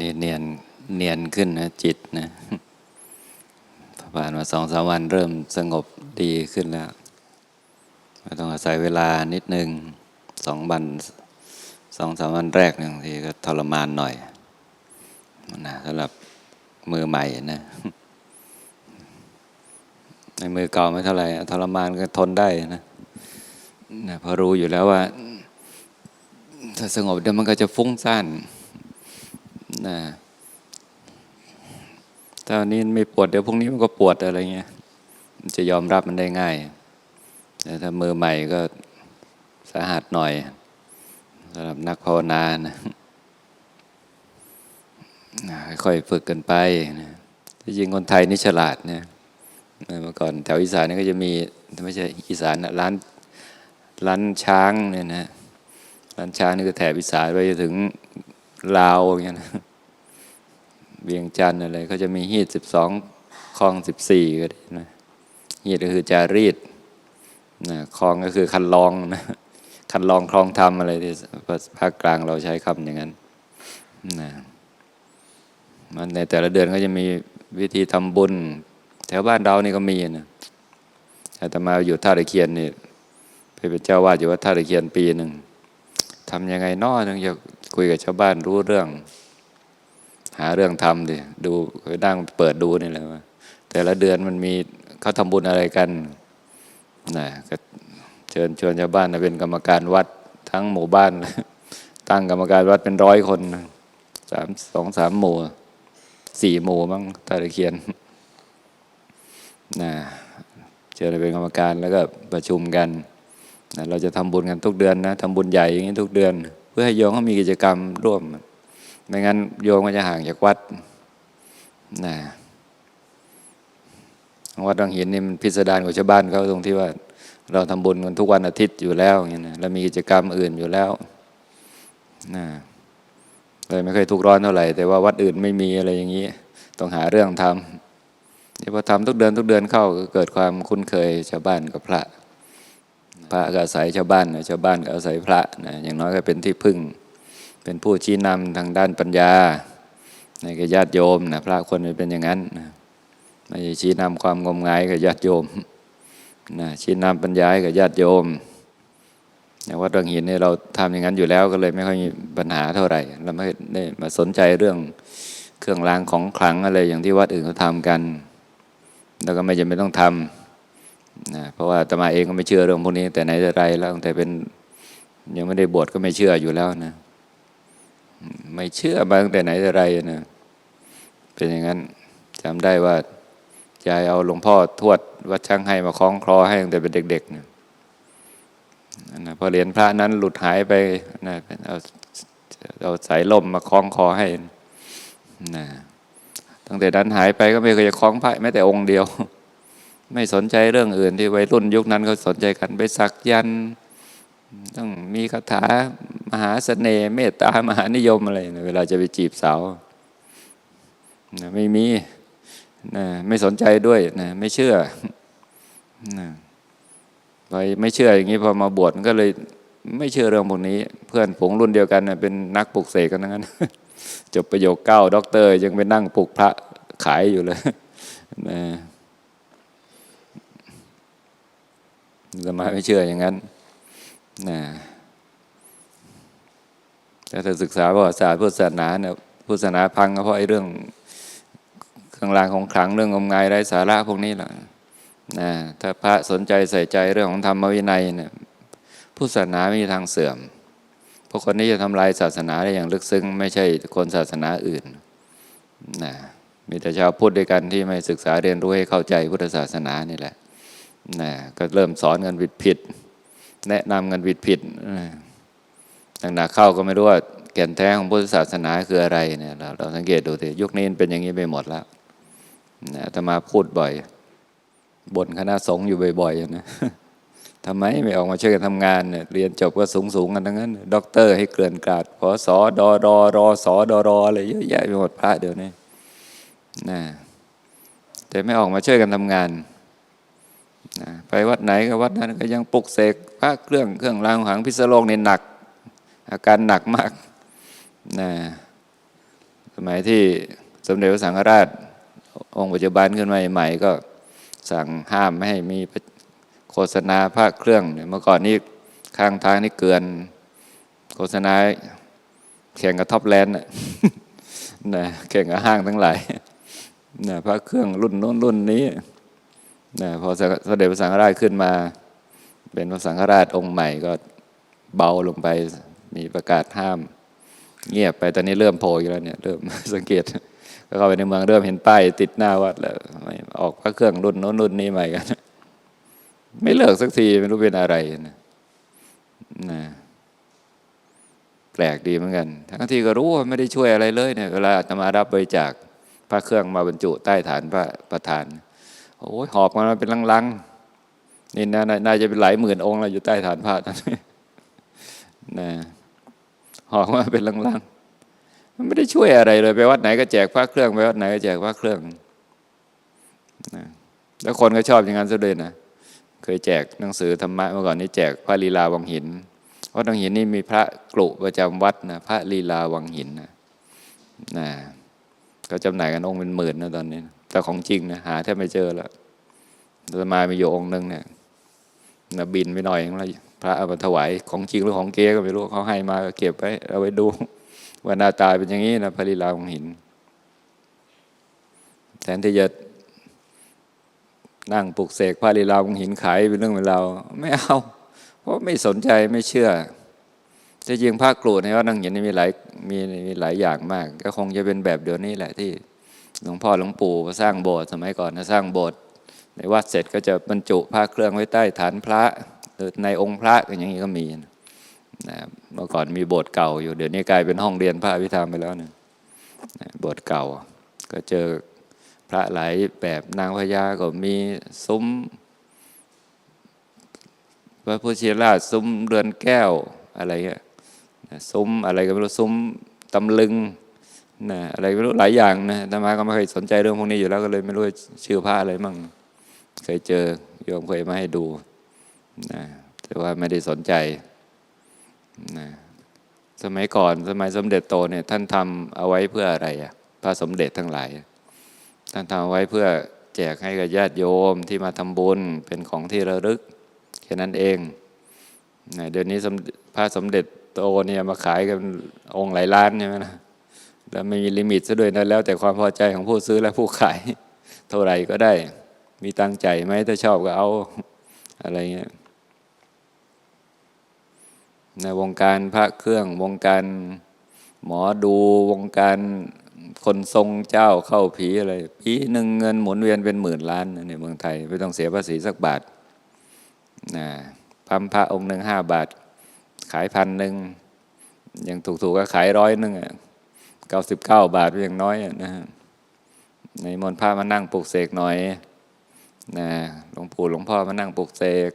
นี้เนียนเนียนขึ้นนะจิตนะผ่านมาสองสามวันเริ่มสงบดีขึ้นแล้วก็ต้องอาศัยเวลานิดหนึ่งสองวันสองสามวันแรกหนึ่งทีก็ทรมานหน่อยนะสำหรับมือใหม่นะในมือเก่าไม่เท่าไหร่ทรมานก็ทนได้นะนะพอรู้อยู่แล้วว่า ถ้าสงบเดี๋ยวมันก็จะฟุ้งซ่าน นะถ้าวันนี้ไม่ปวดเดี๋ยวพรุ่งนี้มันก็ปวดอะไรเงี้ยมันจะยอมรับมันได้ง่าย แต่ถ้ามือใหม่ก็สาหัสหน่อยสำหรับนักภาวนานะค่อยฝึกกันไปนะที่จริงคนไทยนี่ฉลาดนะเมื่อก่อนแถวอีสานนี่ก็จะมีไม่ใช่อีสานนะร้านร้านช้างเนี่ยนะร้านช้างนี่ก็แถบอีสานไปจนถึงลาวอย่างเงี้ยนะ เวียงจันทร์อะไรก็จะมีฮีดสิบสองคลองสิบสี่ก็ได้นะฮีดก็คือจารีตนะคลองก็คือคันลองนะคันลองคลองธรรมอะไรที่ภาคกลางเราใช้คำอย่างนั้นนะมันในแต่ละเดือนก็จะมีวิธีทำบุญ แถวบ้านเรานี่ก็มีนะอาตมาอยู่ท่าตะเคียนนี่ไปเป็นเจ้าวาดอยู่วัดท่าตะเคียนปีหนึ่งทำยังไงนอถึงจะคุยกับชาวบ้านรู้เรื่อง หาเรื่องทำดิดูไปนั่งเปิดดูนี่แหละว่า แต่ละเดือนมันมีเขาทำบุญอะไรกันนะก็เชิญชวนชาวบ้านมาเป็นกรรมการวัดทั้งหมู่บ้าน ตั้งกรรมการวัดเป็นร้อยคนสามสองสามหมู่สี่หมู่มั้งตาตะเคียนนะเชิญเป็นกรรมการแล้วก็ประชุมกันนะเราจะทำบุญกันทุกเดือนนะทำบุญใหญ่อย่างนี้ทุกเดือน เพื่อให้โยมเขามีกิจกรรมร่วม ไม่งั้นโยมก็จะห่างจากวัดนะวัดบางหินนี่มันพิสดารกว่าชาวบ้านเขาตรงที่ว่า เราทำบุญกันทุกวันอาทิตย์อยู่แล้วอย่างนี้นะเรามีกิจกรรมอื่นอยู่แล้วนะเลยไม่เคยทุกข์ร้อนเท่าไหร่ แต่ว่าวัดอื่นไม่มีอะไรอย่างนี้ ต้องหาเรื่องทำที่พอทำทุกเดือนทุกเดือนเข้าก็เกิดความคุ้นเคยชาวบ้านกับพระ พระก็อาศัยชาวบ้านนะชาวบ้านก็อาศัยพระนะอย่างน้อยก็เป็นที่พึ่ง เป็นผู้ชี้นำทางด้านปัญญาในกญาติโยมนะพระคนจะเป็นอย่างนั้นนะไม่ใช่ชี้นำความงมงายกับญาติโยมนะชี้นำปัญญาให้กับญาติโยมในวัดวังหินเนี่ยเราทำอย่างนั้นอยู่แล้วก็เลยไม่ค่อยมีปัญหาเท่าไหร่ เราไม่ได้มาสนใจเรื่องเครื่องรางของขลังอะไรอย่างที่วัดอื่นเขาทำกัน แล้วก็ไม่จำเป็นต้องทำนะเพราะว่าตมาเองก็ไม่เชื่อเรื่องพวกนี้ แต่ไหนแต่ไรแล้วตั้งแต่เป็นยังไม่ได้บวชก็ไม่เชื่ออยู่แล้วนะ ไม่เชื่อมาตั้งแต่ไหนแต่ไรนะเป็นอย่างนั้นจำได้ว่ายายเอาหลวงพ่อทวดวัดช่างให้มาคล้องคลอให้ตั้งแต่เป็นเด็กๆนะนะพอเหรียญพระนั้นหลุดหายไปนะเอาเอาสายล่มมาคล้องคอให้นะตั้งแต่นั้นหายไปก็ไม่เคยจะคล้องพระแม้แต่องค์เดียว ไม่สนใจเรื่องอื่นที่วัยรุ่นยุคนั้นเขาสนใจกันไปสักยันต์ ต้องมีคาถามหาเสน่ห์เมตตามหานิยมอะไรนะเวลาจะไปจีบสาวนะไม่มีนะไม่สนใจด้วยนะไม่เชื่อนะไปไม่เชื่ออย่างนี้พอมาบวชก็เลยไม่เชื่อเรื่องพวกนี้ เพื่อนผงรุ่นเดียวกันนะเป็นนักปลุกเสกกันทั้งนั้นจบประโยคเก้าด็อกเตอร์ ยังไปนั่งปลุกพระขายอยู่เลยนะสมาไม่เชื่ออย่างนั้น นะแต่ถ้าศึกษาประวัติศาสตร์พุทธศาสนาเนี่ยพุทธศาสนาพังเพราะไอ้เรื่องเครื่องรางของขลังเรื่องงมงายไร้สาระพวกนี้แหละนะถ้าพระสนใจใส่ใจเรื่องของธรรมวินัยเนี่ยพุทธศาสนาไม่มีทางเสื่อมพราะคนนี้จะทำลายศาสนาได้อย่างลึกซึ้ง ไม่ใช่คนศาสนาอื่นนะมีแต่ชาวพุทธด้วยกันที่ไม่ศึกษาเรียนรู้ให้เข้าใจพุทธศาสนานี่แหละนะก็เริ่มสอนกันผิดผิด แนะนำกันผิดผิดหนักๆเข้าก็ไม่รู้ว่าแก่นแท้ของพุทธศาสนาคืออะไรเนี่ยเราเราสังเกตดูสิยุคนี้เป็นอย่างนี้ไปหมดแล้วนะจะมาพูดบ่อยบ่นคณะสงฆ์อยู่บ่อยๆนะทำไมไม่ออกมาช่วยกันทำงานเนี่ยเรียนจบก็สูงสูงกันทั้งนั้น ด็อกเตอร์ให้เกลื่อนกลาดพอสอดอรอรอสอดอรออะไรเยอะแยะไปหมดพระเดี๋ยวนี้นะแต่ไม่ออกมาช่วยกันทำงาน ไปวัดไหนก็วัดนั้นก็ยังปลุกเสกพระเครื่องเครื่องรางของขลังพิศโลกนี่หนัก อาการหนักมากนะสมัยที่สมเด็จพระสังฆราช องค์ปัจจุบันขึ้นมาใหม่ ก็สั่งห้ามไม่ให้มีโฆษณาพระเครื่องเนี่ยเมื่อก่อนนี้ข้างทางนี่เกลือนโฆษณาแข่งกับท็อปแลนด์นะนะแข่งกับห้างทั้งหลายนะพระเครื่องรุ่นโน้นรุ่นนี้ นะพอสมเด็จพระสังฆราชขึ้นมา เป็นพระสังฆราชองค์ใหม่ก็เบาลงไปมีประกาศห้าม เงียบไปตอนนี้เริ่มโผล่อีกแล้วเนี่ยเริ่มสังเกตก็เข้าไปในเมืองเริ่มเห็นป้ายติดหน้าวัดแล้วออกพระเครื่องรุ่นโน้นรุ่นนี้ใหม่กัน ไม่เลิกสักทีไม่รู้เป็นอะไรนะนะแปลกดีเหมือนกัน ทั้งที่ก็รู้ว่าไม่ได้ช่วยอะไรเลยเนี่ยเวลาอาตมารับบริจาคพระเครื่องมาบรรจุใต้ฐานพระประธาน โอ้ยหอบมาเป็นลังๆนี่นาน่าจะเป็นหลายหมื่นองค์แล้วอยู่ใต้ฐานพระนั่นนะหอบมาเป็นลังๆมันไม่ได้ช่วยอะไรเลยไปวัดไหนก็แจกพระเครื่องไปวัดไหนก็แจกพระเครื่องนะแล้วคนก็ชอบอย่างนั้นซะเลยนะเคยแจกหนังสือธรรมะเมื่อก่อนนี้แจกพระลีลาวังหินวัดวังหินนี่มีพระกลุประจำวัดนะพระลีลาวังหินนะนะก็จำหน่ายกันองค์เป็นหมื่นนะตอนนี้ แต่ของจริงนะหาแทบไม่เจอแล้วจะมามีอยู่องค์หนึ่งเนี่ยนะบินไปหน่อยแล้วพระเอามาถวายของจริงหรือของเก๊ก็ไม่รู้เขาให้มาเก็บไว้เอาไว้ดูว่าหน้าตาเป็นอย่างนี้นะพระลีลาวังหินแทนที่จะนั่งปลุกเสกพระลีลาวังหินขายเป็นเรื่องเป็นราวไม่เอา เพราะไม่สนใจไม่เชื่อจะยิงพระกรูในวัดนังหินนี่มีหลายมีมีหลายอย่างมาก ก็คงจะเป็นแบบเดียวนี้แหละที่ หลวงพ่อหลวงปู่สร้างโบสถ์สมัยก่อนนะสร้างโบสถ์ในวัดเสร็จก็จะบรรจุพระเครื่องไว้ใต้ฐานพระหรือในองค์พระอย่างนี้ก็มีนะเมื่อก่อนมีโบสถ์เก่าอยู่เดี๋ยวนี้กลายเป็นห้องเรียนพระอภิธรรมไปแล้วนะโบสถ์เก่า ก็เจอพระหลายแบบนางพญาก็มีซุ้มพระพุทธชินราชซุ้มเรือนแก้วอะไรเงี้ยซุ้มอะไรก็ไม่รู้ซุ้มตำลึง นะอะไรไม่รู้หลายอย่างนะธรรมาก็ไม่เคยสนใจเรื่องพวกนี้อยู่แล้วก็เลยไม่รู้ชื่อพระอะไรมั่งเคยเจอโยมเคยมาให้ดูนะแต่ว่าไม่ได้สนใจนะสมัยก่อนสมัยสมเด็จโตเนี่ยท่านทำเอาไว้เพื่ออะไรอะพระสมเด็จทั้งหลาย ท่านทำเอาไว้เพื่อแจกให้กับญาติโยมที่มาทำบุญเป็นของที่ระลึกแค่นั้นเองนะเดี๋ยวนี้พระสมเด็จโตเนี่ยมาขายกันองค์หลายล้านใช่ไหมนะ แล้วไม่มีลิมิตซะด้วยนะแล้ว แต่ความพอใจของผู้ซื้อและผู้ขาย เท่าไหร่ก็ได้ มีตังใจไหมถ้าชอบก็เอาอะไรเงี้ยในวงการพระเครื่องวงการหมอดูวงการคนทรงเจ้าเข้าผีอะไรปีหนึ่งเงินหมุนเวียนเป็นหมื่นล้านในเมืองไทย ไม่ต้องเสียภาษีสักบาทนะพัมพระองค์หนึ่งห้าบาท ขายพันหนึ่งย่างถูกๆก็ขายร้อยหนึ่งอะ เก้าสิบเก้าบาทเพียงน้อยนะฮะในมนต์พระมานั่งปลุกเสกหน่อยนะหลวงปู่หลวงพ่อมานั่งปลุกเสก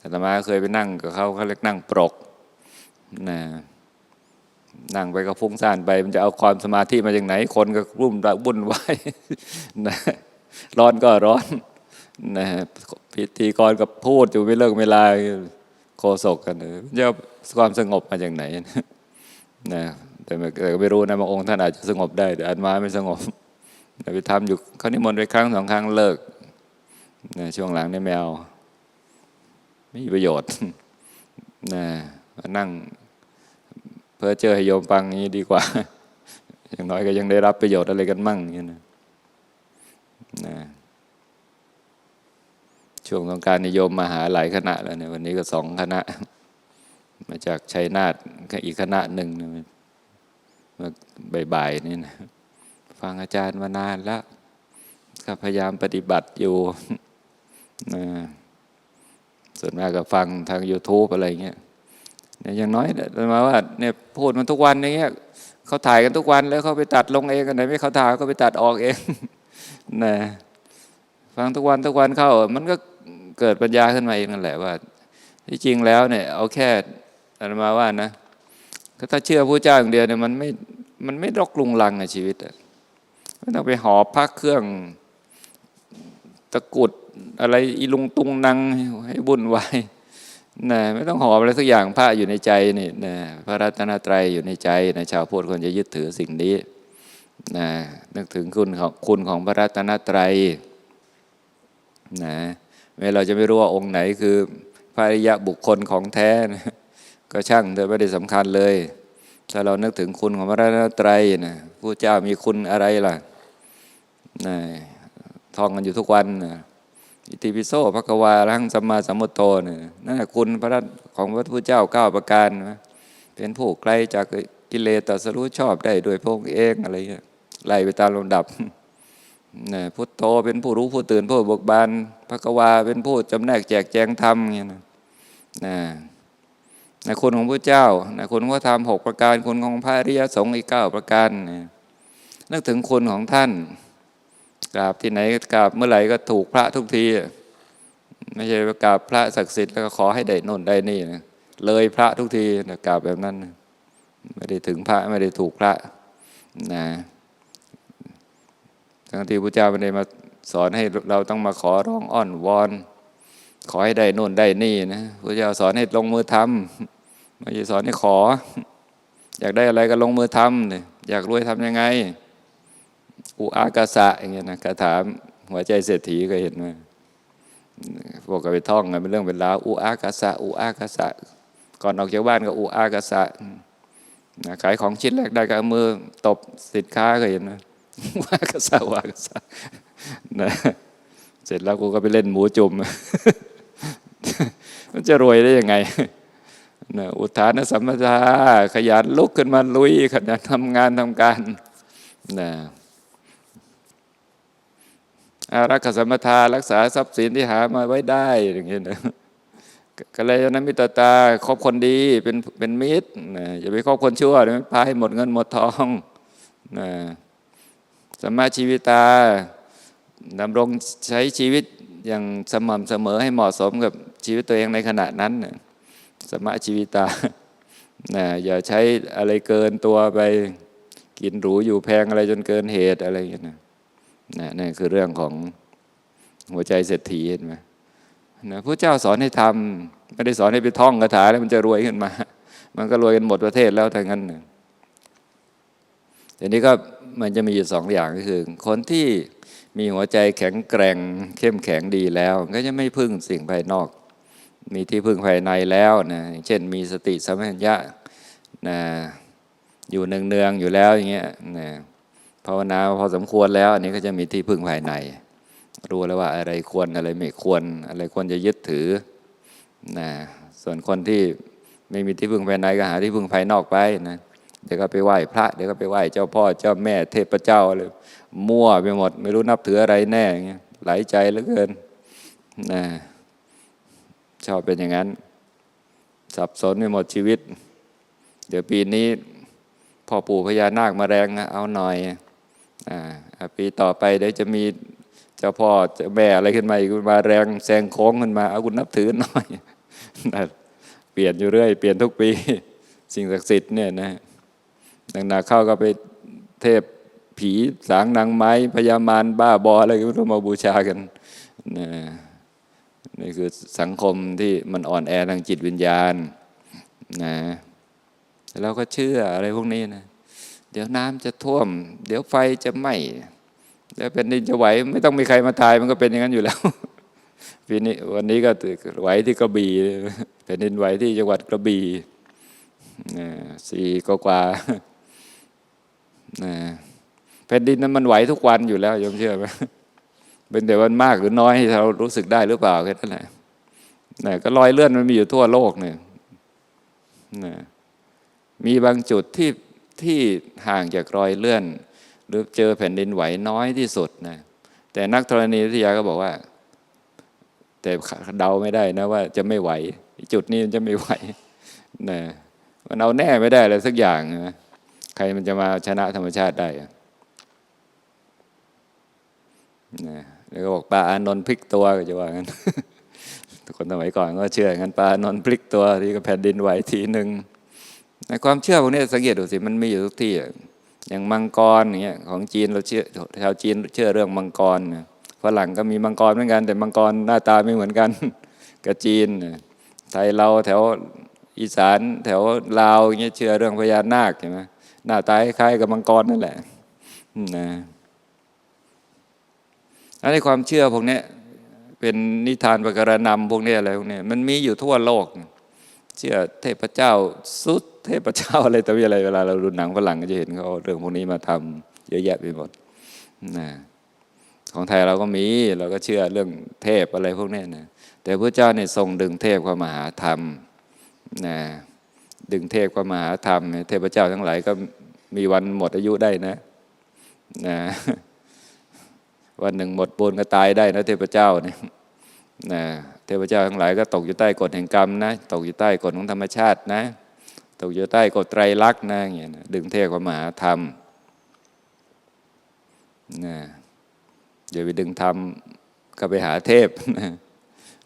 อาตมาเคยไปนั่งกับเขาเขาเรียกนั่งปรกนะนั่งไปก็ฟุ้งซ่านไป มันจะเอาความสมาธิมาจากไหน คนก็รุ่มวุ่นวายนะร้อนก็ร้อนนะพิธีกรก็พูดอยู่ไม่เลิกไม่ลาโคศกกันจะเอาความสงบมาจากไหนนะ แต่แต่ก็ไม่รู้นะบางองค์ท่านอาจจะสงบได้ แต่อันมาไม่สงบแต่ไปทำอยู่เขานิมนต์ไปครั้งสองครั้งเลิกนะช่วงหลังนี่แมวไม่มีประโยชน์นะมานั่งเพื่อเจอให้โยมฟังนี้ดีกว่า อย่างน้อยก็ยังได้รับประโยชน์อะไรกันมั่งนี่นะนะช่วงสงการนิยมมาหาหลายคณะแล้วเนี่ยวันนี้ก็สองคณะ มาจากชัยนาทอีกคณะหนึ่งนะ มื่อบ่ายๆนี่นะฟังอาจารย์มานานแล้วก็พยายามปฏิบัติอยู่นะส่วนมากก็ฟังทาง YouTube อะไรเงี้ยเนี่ยอย่างน้อยเนี่ยมาว่าเนี่ยพูดมันทุกวันอย่างเงี้ยเขาถ่ายกันทุกวันแล้วเขาไปตัดลงเองกันไหนไม่เขาถ่ายก็ไปตัดออกเองนะฟังทุกวันทุกวันเข้า มันก็เกิดปัญญาขึ้นมาเองนั่นแหละว่า ที่จริงแล้วเนี่ย เอาแค่อามาว่านะ ถ้าเชื่อพระเจ้าอย่างเดียวเนี่ยมันไม่มันไม่รกลุงลังในชีวิตอะไม่ต้องไปหอบพักเครื่องตะกุดอะไรอีลุงตุงนังให้บุญไวายนะไม่ต้องหอบอะไรสักอย่างพระอยู่ในใจนี่นะพระรัตนตรัยอยู่ในใจนะชาวพุทธควรจะยึดถือสิ่งนี้นะนึกถึงคุณของคุณของพระรัตนตรัยนะแม้เราจะไม่รู้ว่าองค์ไหนคือพระอริยะบุคคลของแท้นะ ก็ช่างเธอไม่ได้สำคัญเลย ถ้าเรานึกถึงคุณของพระรัตนตรัยนะผู้เจ้ามีคุณอะไรล่ะนะท่องกันอยู่ทุกวันนะอิติปิโสภควาลังสัมมาสัมพุทโธเนี่ยนั่นแหละคุณพระรัตของพระพุทธเจ้าเก้าประการนะเป็นผู้ไกลจากกิเลสตัสรู้ชอบได้โดยพระองค์เองอะไรเงี้ยไล่ไปตามลำดับนะพุทโธเป็นผู้รู้ผู้ตื่นผู้เบิกบานพระกวาเป็นผู้จำแนกแจกแจงธรรมเงี้ยนะนะ นะคุณของพระเจ้านะคุณของพระธรรมหกประการ คุณของพระอริยสงฆ์อีกเก้าประการนะนึกถึงคุณของท่านกราบที่ไหนกราบเมื่อไหร่ก็ถูกพระทุกที ไม่ใช่กราบพระศักดิ์สิทธิ์แล้วก็ขอให้ได้น่นได้นี่นะเลยพระทุกทีนะกราบแบบนั้นนะไม่ได้ถึงพระไม่ได้ถูกพระนะทั้งที่พระเจ้าไม่ได้มาสอนให้เราต้องมาขอร้องอ้อนวอน ขอให้ได้น่นได้นี่นะพระเจ้าสอนให้ลงมือทำ ม่ใช่สอนให้ขอ อยากได้อะไรก็ลงมือทำเนี่ยอยากรวยทำยังไง อุอากาสะอย่างเงี้ยนะคาถามหัวใจเศรษฐีก็เห็นไหมพวกก็ไปท่องกันเป็นเรื่องเป็นราวอุอากาสะอุอากาสะก่อนออกจากบ้านก็อุอากาสะนะขายของชิ้นแรกได้ก็เอามือตบสินค้าก็เห็นไหมว่ากษะว่ากษะนะเสร็จแล้วกูก็ไปเล่นหมูจุ่ม มันจะรวยได้ยังไง นะอุทานสัมปทาขยันลุกขึ้นมาลุยขยันทำงานทำการนะอารักขสมทารักษาทรัพย์สินที่หามาไว้ได้อย่างเงี้ยนะก็เลยนั้นมิตรตาคบคนดีเป็นเป็นมิตรนะอย่าไปคบคนชั่วเดี๋ยวมันพาให้หมดเงินหมดทองนะสมมาชีวิตาดำรงใช้ชีวิตอย่างสม่ำเสมอให้เหมาะสมกับชีวิตตัวเองในขณะนั้นนะ สมมาชีวิตานะอย่าใช้อะไรเกินตัวไปกินหรูอยู่แพงอะไรจนเกินเหตุอะไรอย่างเงี้ยนะนะนั่นคือเรื่องของหัวใจเศรษฐีเห็นไหมนะพระเจ้าสอนให้ทำไม่ได้สอนให้ไปท่องคาถาแล้วมันจะรวยขึ้นมา มันก็รวยกันหมดประเทศแล้วทั้งนั้นน่ะทีนี้ก็มันจะมีอยู่สองอย่างก็คือ คนที่มีหัวใจแข็งแกร่งเข้มแข็งดีแล้ว ก็จะไม่พึ่งสิ่งภายนอก มีที่พึ่งภายในแล้วนะเช่นมีสติสัมปชัญญะนะอยู่เนืองๆอยู่แล้วอย่างเงี้ยนะภาวนาพอสมควรแล้ว อันนี้ก็จะมีที่พึ่งภายใน รู้แล้วว่าอะไรควรอะไรไม่ควร อะไรควรจะยึดถือนะส่วนคนที่ไม่มีที่พึ่งภายในก็หาที่พึ่งภายนอกไปนะเดี๋ยวก็ไปไหว้พระเดี๋ยวก็ไปไหว้เจ้าพ่อเจ้าแม่เทพเจ้าอะไรมั่วไปหมด ไม่รู้นับถืออะไรแน่เงี้ยหลายใจเหลือเกินนะ ชอบเป็นอย่างนั้น สับสนไปหมดชีวิต เดี๋ยวปีนี้พ่อปู่พญานาคมาแรงนะเอาหน่อยอ่าปีต่อไปเดี๋ยวจะมีเจ้าพ่อเจ้าแม่อะไรขึ้นมาอีกมาแรงแซงโค้งขึ้นมาเอาคุณนับถือหน่อยเปลี่ยนอยู่เรื่อย เปลี่ยนทุกปี สิ่งศักดิ์สิทธิ์เนี่ยนะดังนาเข้าก็ไปเทพผีสางนางไม้พญามารบ้าบออะไรก็ไม่รู้มาบูชากันนะ นี่คือสังคมที่มันอ่อนแอทางจิตวิญญาณนะเราก็เชื่ออะไรพวกนี้นะ เดี๋ยวน้ำจะท่วม เดี๋ยวไฟจะไหม้เดี๋ยวเป็นดินจะไหว ไม่ต้องมีใครมาตายมันก็เป็นอย่างนั้นอยู่แล้วปีนี้วันนี้ก็ไหวที่กระบี่แผ่นดินไหวที่จังหวัดกระบี่สี่กว่าแผ่นดินนั้นมันไหวทุกวันอยู่แล้วยอมเชื่อไหม เป็นแต่วันมากหรือน้อยให้เรารู้สึกได้หรือเปล่าแค่นั้นแหละนะก็รอยเลื่อนมันมีอยู่ทั่วโลกเนี่ยนะมีบางจุดที่ที่ห่างจากรอยเลื่อน หรือเจอแผ่นดินไหวน้อยที่สุดนะแต่นักธรณีวิทยาก็บอกว่า แต่เดาไม่ได้นะว่าจะไม่ไหว จุดนี้มันจะไม่ไหวนะมันเอาแน่ไม่ได้เลยสักอย่างนะใครมันจะมาชนะธรรมชาติได้นะ แล้วก็บอกปลาอานนท์พลิกตัวก็จะว่างั้นทุกคนสมัยก่อนก็เชื่องั้นปลาอานนท์พลิกตัวที่ก็แผ่นดินไหวทีหนึ่งในความเชื่อพวกนี้สังเกตดูสิมันมีอยู่ทุกที่อย่างมังกรอย่างเงี้ยของจีนเราเชื่อชาวจีนเชื่อเรื่องมังกรฝรั่งก็มีมังกรเหมือนกัน แต่มังกรหน้าตาไม่เหมือนกันกับจีนไทยเราแถวอีสานแถวลาวอย่างเงี้ยเชื่อเรื่องพญานาคใช่ไหมหน้าตาคล้ายกับมังกรนั่นแหละนะ อันนี้ความเชื่อพวกนี้เป็นนิทานประการนำพวกนี้อะไรพวกนี้มันมีอยู่ทั่วโลก เชื่อเทพเจ้าสุดเทพเจ้าอะไรต่มีอะไรเวลาเราดูหนังฝรั่งก็จะเห็นเขาเรื่องพวกนี้มาทำเยอะแยะไปหมดนะของไทยเราก็มีเราก็เชื่อเรื่องเทพอะไรพวกนี้นะแต่พระเจ้าเนี่ยทรงดึงเทพเข้ามาหาธรรมนะดึงเทพเข้ามาหาธรรม เทพเจ้าทั้งหลายก็มีวันหมดอายุได้นะนะ วันหนึ่งหมดบุญก็ตายได้นะเทพเจ้าเนี่ยนะเทพเจ้าทั้งหลายก็ตกอยู่ใต้กฎแห่งกรรมนะ ตกอยู่ใต้กฎของธรรมชาตินะ ตกอยู่ใต้กฎไตรลักษณ์นะอย่างเงี้ยนะดึงเทพเข้ามหาธรรมนะอย่าไปดึงธรรมก็ไปหาเทพนะ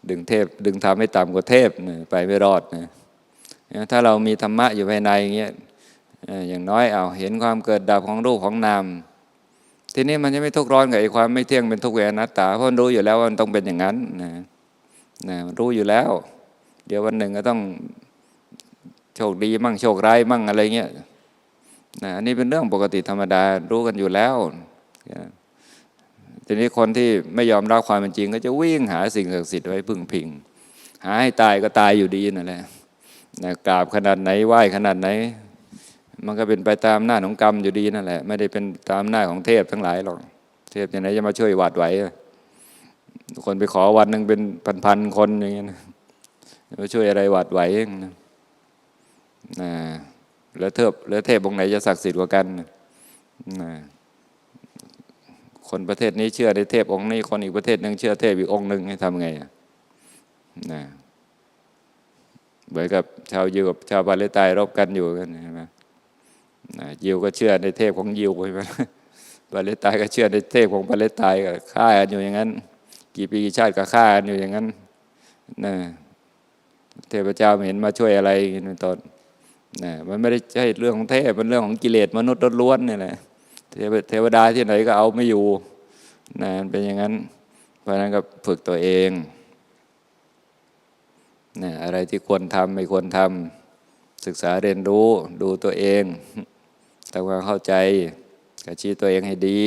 ดึงเทพ ดึงธรรมให้ต่ำกว่าเทพนะไปไม่รอดนะถ้าเรามีธรรมะอยู่ภายในอย่างเงี้ยเอ่ออย่างน้อยเอาเห็นความเกิดดับของรูปของนาม ทีนี้มันจะไม่ทุกข์ร้อนกับไอ้ความไม่เที่ยงเป็นทุกข์เวนาตตาเพราะมันรู้อยู่แล้วว่ามันต้องเป็นอย่างนั้นนะนะมันรู้อยู่แล้ว เดี๋ยววันหนึ่งก็ต้องโชคดีมั่งโชคร้ายมั่งอะไรเงี้ยนะอันนี้เป็นเรื่องปกติธรรมดารู้กันอยู่แล้วทีนี้คนที่ไม่ยอมรับความเป็นจริง ก็จะวิ่งหาสิ่งศักดิ์สิทธิ์ไว้พึ่งพิง หาให้ตายก็ตายอยู่ดีนั่นแหละนะกราบขนาดไหนไหว้ขนาดไหน มันก็เป็นไปตามหน้าของกรรมอยู่ดีนั่นแหละ ไม่ได้เป็นตามหน้าของเทพทั้งหลายหรอก เทพอย่างไหนจะมาช่วยหวาดไหวคนไปขอวันหนึ่งเป็นพันๆคนอย่างเงี้ยมาช่วยอะไรหวาดไหวนะนะแล้วเทพแล้วเทพองค์ไหนจะศักดิ์สิทธิ์กว่ากันนะคนประเทศนี้เชื่อในเทพองค์นี้ คนอีกประเทศหนึ่งเชื่อเทพอีกองค์หนึ่งให้ทำไงอะนะเหมือนกับชาวยิวกับชาวปาเลสไตน์รบกันอยู่กันใช่ไหม ยิวก็เชื่อในเทพของยิวไหมปาเลสไตน์ก็เชื่อในเทพของปาเลสไตน์ก็ฆ่ากันอยู่อย่างนั้น กี่ปีกี่ชาติก็ฆ่ากันอยู่อย่างนั้นนะเทพเจ้าไม่เห็นมาช่วยอะไรในตอนนะมันไม่ได้ใช่เรื่องของเทพมันเรื่องของกิเลสมนุษย์ล้วนๆนี่แหละเทวเทวดาที่ไหนก็เอาไม่อยู่นะเป็นอย่างนั้น เพราะฉะนั้นก็ฝึกตัวเองนะอะไรที่ควรทำไม่ควรทำศึกษาเรียนรู้ดูตัวเอง ทำความเข้าใจกับชีวิตตัวเองให้ดี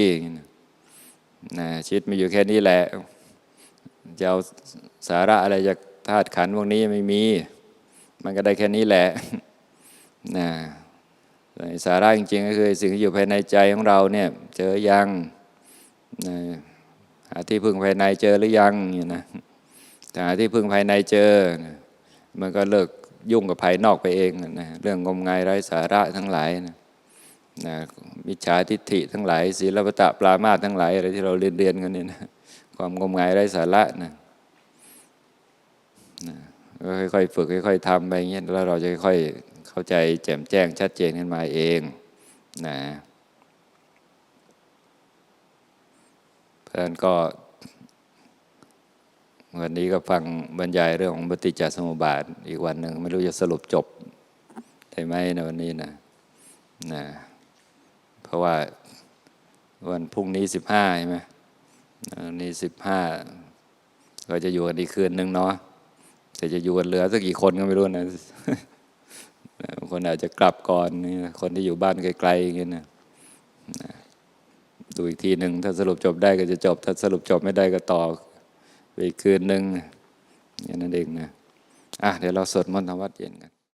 นะชีวิตมีอยู่แค่นี้แหละจะเอาสาระอะไรจากธาตุขันพวกนี้ไม่มี มันก็ได้แค่นี้แหละนะสาระจริงๆก็คือสิ่งที่อยู่ภายในใจของเราเนี่ยเจอยังนะหาที่พึ่งภายในเจอหรือยังนี่นะหาที่พึ่งภายในเจอนะมันก็เลิกยุ่งกับภายนอกไปเองนะเรื่องงมงายไร้สาระทั้งหลายนะ นะมิจฉาทิฏฐิทั้งหลายศีลปตะปรามาทั้งหลายอะไรที่เราเรียนเรียนกันเนี่ยนะความงมงายไร้สาระนะนะก็ค่อยๆฝึกค่อยๆทำไปอย่างเงี้ยแล้วเราจะค่อยๆเข้าใจแจ่มแจ้งชัดเจนขึ้นมาเองนะเพราะนั้นก็วันนี้ก็ฟังบรรยายเรื่องของปฏิจจสมุปบาทอีกวันหนึ่งไม่รู้จะสรุปจบได้ไหมในวันนี้นะนะ ราะว่าวันพรุ่งนี้สิบห้าใช่ไหมนนี้สิบห้าก็จะอยู่กันอีกคืนหนึ่งเนาะแต่จะอยู่กันเหลือสักกี่คนก็ไม่รู้นะบางคนอาจจะกลับก่อนนี่คนที่อยู่บ้านไกลๆอย่างเงี้ยนะนะดูอีกทีหนึ่งถ้าสรุปจบได้ก็จะจบ ถ้าสรุปจบไม่ได้ก็ต่อไปอีกคืนหนึ่งอย่างนั้นเองนะอะเดี๋ยวเราสวดมนต์ทำวัดเย็นกัน